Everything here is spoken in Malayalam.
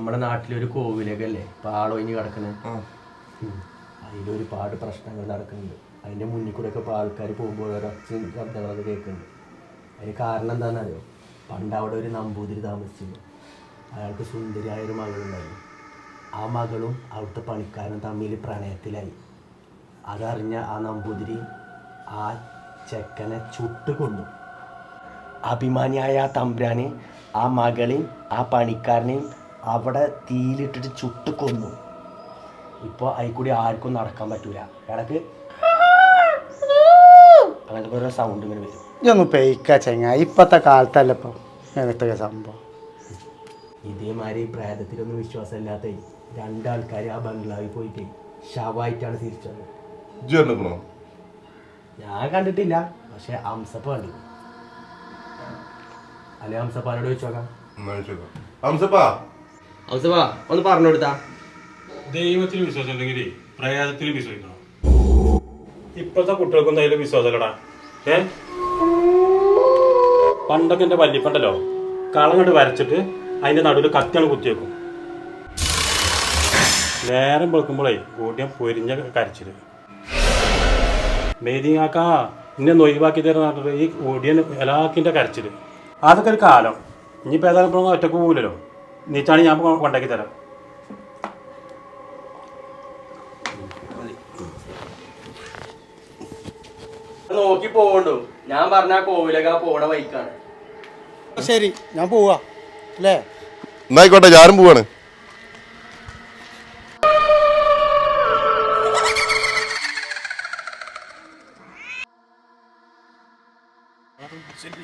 നമ്മുടെ നാട്ടിലൊരു കോവിലൊക്കെ അല്ലേ പാളൊഴിഞ്ഞ് കിടക്കണേ. അതിലൊരുപാട് പ്രശ്നങ്ങൾ നടക്കുന്നുണ്ട്. അതിന്റെ മുന്നിൽ കൂടെ ഒക്കെ ഇപ്പോൾ ആൾക്കാർ പോകുമ്പോൾ ഓരോ ഒച്ചയും ശബ്ദങ്ങളൊക്കെ കേൾക്കുന്നുണ്ട്. അതിന് കാരണം എന്താണെന്നറിയോ? പണ്ട് അവിടെ ഒരു നമ്പൂതിരി താമസിച്ചിരുന്നു. അയാൾക്ക് സുന്ദരിയായ ഒരു മകളുണ്ടായി ആ മകളും അവിടുത്തെ പണിക്കാരനും തമ്മിൽ പ്രണയത്തിലായി. അതറിഞ്ഞ ആ നമ്പൂതിരി ആ ചെക്കനെ ചുട്ട് കൊന്നു. അഭിമാനിയായ ആ തമ്പുരാന് ആ മകളെയും ആ പണിക്കാരനെയും അവിടെ തീയിലിട്ടിട്ട് ചുട്ട് കൊന്നു. ഇപ്പോൾ അതിൽ കൂടി ആർക്കും നടക്കാൻ പറ്റൂല. ഇടയ്ക്ക് അങ്ങനത്തെ ഓരോ സൗണ്ട് ഇങ്ങനെ വരും. ഇതൊന്ന് പെയ്ക്ക ചെങ്ങ ഇപ്പത്തെ കാലത്തല്ല ഇപ്പം ഇങ്ങനത്തെ സംഭവം. ഇതേമാതിരി പ്രേതത്തിലൊന്നും വിശ്വാസമില്ലാത്ത രണ്ടാൾക്കാർ ആ ബംഗ്ലാവിൽ പോയിട്ട് ശവായിട്ടാണ് തിരിച്ചു വന്നത് ഇജ്ജ് കണ്ടിക്കണോ ഞാൻ കണ്ടിട്ടില്ല. പക്ഷെ അംസപ്പ കണ്ടു. അല്ലെ അംസപ്പാനോട് ചോദിച്ചോക്കാം. ചോദിച്ചോക്കാം. എന്നാ ചോദിക്കാം ഒന്ന് പറഞ്ഞു കൊടുത്താ ദൈവത്തിൽ വിശ്വാസം ഉണ്ടെങ്കിൽ പ്രയാസത്തിൽ വിശ്വസിക്കണം. ഇപ്പോഴത്തെ കുട്ടികൾക്കൊന്നും അതിൽ വിശ്വാസമല്ലടാ ഏ? പണ്ടൊക്കെ എന്റെ വല്യപ്പണ്ടല്ലോ കളങ്ങോട്ട് വരച്ചിട്ട് അതിന്റെ നടുവിൽ കത്തിയാണ് കുത്തിവെക്കും നേരം വെളുക്കുമ്പോഴേ കൂട്ടിയ പൊരിഞ്ഞ കരച്ചിൽ. മേദിങ്ങാക്ക ഇന്നെ നൊയ്വാക്കി തരുന്ന ഈ ഓടിയൻ എല്ലാക്കിന്റെ കരച്ചിൽ. അതൊക്കെ ഒരു കാലം. ഇനിയിപ്പോൾ ഏതായാലും ഒറ്റയ്ക്ക് പോകില്ലല്ലോ നീച്ചാണി ഞാൻ കൊണ്ടാക്കി തരാം. നോക്കി പോകണ്ടു ഞാൻ പറഞ്ഞാ കോവിലൊക്കെ പോണ ബൈക്കാണ് ശരി ഞാൻ പോവാ. അല്ലേ? എന്നായിക്കോട്ടെ ഞാനും പോവാണ്. ശരി